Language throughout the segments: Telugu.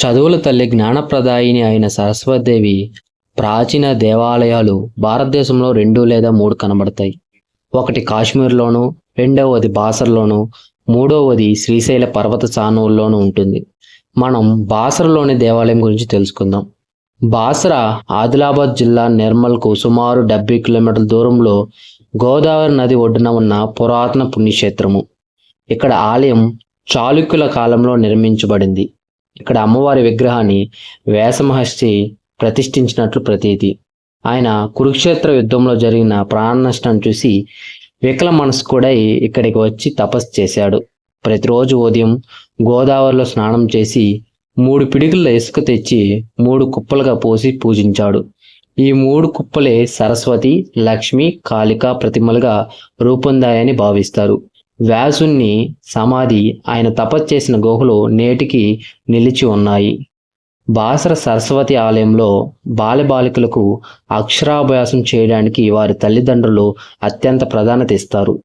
చదువుల తల్లి జ్ఞానప్రదాయిని అయిన సరస్వతిదేవి ప్రాచీన దేవాలయాలు భారతదేశంలో రెండు లేదా మూడు కనబడతాయి. ఒకటి కాశ్మీర్లోను రెండవది బాసర్లోను మూడవది శ్రీశైల పర్వత సానువుల్లోనూ ఉంటుంది. మనం బాసరలోని దేవాలయం గురించి తెలుసుకుందాం. బాసర ఆదిలాబాద్ జిల్లా నిర్మల్కు సుమారు డెబ్బై కిలోమీటర్ల దూరంలో గోదావరి నది ఒడ్డున ఉన్న పురాతన పుణ్యక్షేత్రము. ఇక్కడ ఆలయం చాళుక్యుల కాలంలో నిర్మించబడింది. ఇక్కడ అమ్మవారి విగ్రహాన్ని వేసమహర్షి ప్రతిష్ఠించినట్లు ప్రతీతి. ఆయన కురుక్షేత్ర యుద్ధంలో జరిగిన ప్రాణ నష్టం చూసి వికల మనస్కుడై ఇక్కడికి వచ్చి తపస్సు చేశాడు. ప్రతిరోజు ఉదయం గోదావరిలో స్నానం చేసి మూడు పిడికిళ్ళ ఇసుక తెచ్చి మూడు కుప్పలుగా పోసి పూజించాడు. ఈ మూడు కుప్పలే సరస్వతి లక్ష్మి కాళిక ప్రతిమలుగా రూపొందాయని భావిస్తారు. వ్యాసుని సమాధి ఆయన తపస్సు చేసిన గుహలు నేటికి నిలిచి ఉన్నాయి. బాసర సరస్వతి ఆలయంలో బాలబాలికలకు అక్షరాభ్యాసం చేయడానికి వారి తల్లిదండ్రులు అత్యంత ప్రాధాన్యత ఇస్తారు.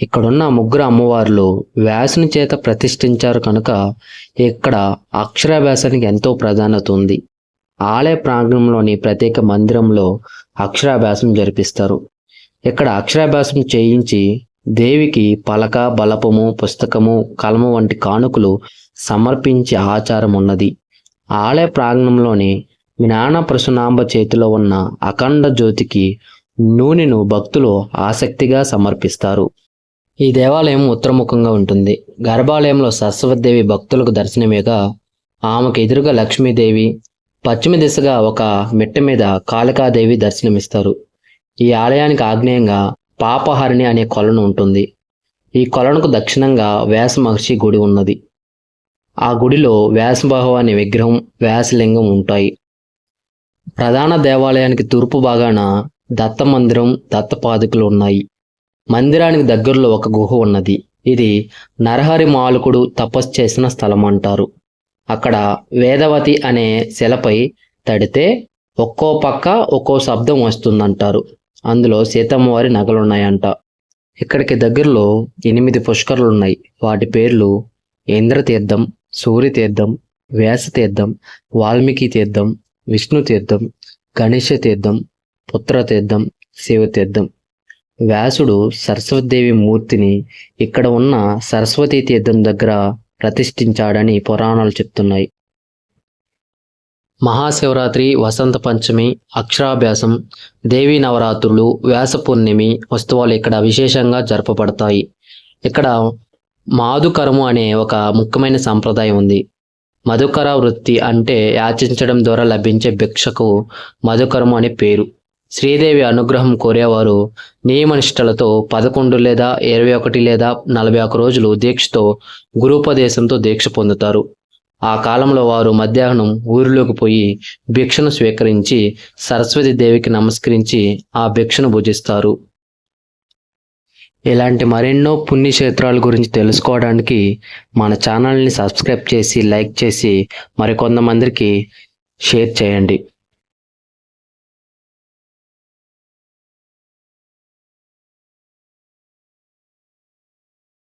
ఇక్కడున్న ముగ్గురు అమ్మవార్లు వ్యాసుని చేత ప్రతిష్ఠించారు కనుక ఇక్కడ అక్షరాభ్యాసానికి ఎంతో ప్రాధాన్యత ఉంది. ఆలయ ప్రాంగణంలోని ప్రత్యేక మందిరంలో అక్షరాభ్యాసం జరిపిస్తారు. ఇక్కడ అక్షరాభ్యాసం చేయించి దేవికి పలక బలపము పుస్తకము కలము వంటి కానుకలు సమర్పించే ఆచారం ఉన్నది ఆలయ ప్రాంగణంలోని జ్ఞాన ప్రసునాంబ చేతిలో ఉన్న అఖండ జ్యోతికి నూనెను భక్తులు ఆసక్తిగా సమర్పిస్తారు. ఈ దేవాలయం ఉత్తరముఖంగా ఉంటుంది. గర్భాలయంలో సరస్వతిదేవి భక్తులకు దర్శనమేగా ఆమెకు ఎదురుగా లక్ష్మీదేవి పశ్చిమ దిశగా ఒక మెట్ట మీద కాళికాదేవి దర్శనమిస్తారు. ఈ ఆలయానికి ఆగ్నేయంగా పాపహరిణి అనే కొలను ఉంటుంది. ఈ కొలనుకు దక్షిణంగా వ్యాస మహర్షి గుడి ఉన్నది. ఆ గుడిలో వ్యాసబాహు అనే విగ్రహం వ్యాసలింగం ఉంటాయి. ప్రధాన దేవాలయానికి తూర్పు భాగాన దత్త మందిరం దత్తపాదుకులు ఉన్నాయి. మందిరానికి దగ్గరలో ఒక గుహ ఉన్నది. ఇది నరహరి మాలుకుడు తపస్సు చేసిన స్థలం అంటారు. అక్కడ వేదవతి అనే శిలపై తడితే ఒక్కో పక్క ఒక్కో శబ్దం వస్తుందంటారు. అందులో సీతమ్మవారి నగలున్నాయంట. ఇక్కడికి దగ్గరలో ఎనిమిది పుష్కరులున్నాయి. వాటి పేర్లు ఇంద్రతీర్థం సూర్యతీర్థం వ్యాసతీర్థం వాల్మీకి తీర్థం విష్ణు తీర్థం గణేష తీర్థం పుత్రతీర్థం శివతీర్థం. వ్యాసుడు సరస్వతీదేవి మూర్తిని ఇక్కడ ఉన్న సరస్వతీ తీర్థం దగ్గర ప్రతిష్ఠించాడని పురాణాలు చెప్తున్నాయి. మహాశివరాత్రి వసంత పంచమి అక్షరాభ్యాసం దేవీ నవరాత్రులు వ్యాస పూర్ణిమి ఉత్సవాలు ఇక్కడ విశేషంగా జరపబడతాయి. ఇక్కడ మాధుకరము అనే ఒక ముఖ్యమైన సంప్రదాయం ఉంది. మధుకర వృత్తి అంటే యాచించడం ద్వారా లభించే భిక్షకు మధుకరము అనే పేరు. శ్రీదేవి అనుగ్రహం కోరేవారు నియమనిష్టలతో పదకొండు లేదా ఇరవై ఒకటి లేదా నలభై ఒక రోజులు దీక్షతో గురూపదేశంతో దీక్ష పొందుతారు. ఆ కాలంలో వారు మధ్యాహ్నం ఊరిలోకి పోయి భిక్షను స్వీకరించి సరస్వతి దేవికి నమస్కరించి ఆ భిక్షను భుజిస్తారు. ఇలాంటి మరెన్నో పుణ్యక్షేత్రాల గురించి తెలుసుకోవడానికి మన ఛానల్ని సబ్స్క్రైబ్ చేసి లైక్ చేసి మరికొంతమందికి షేర్ చేయండి.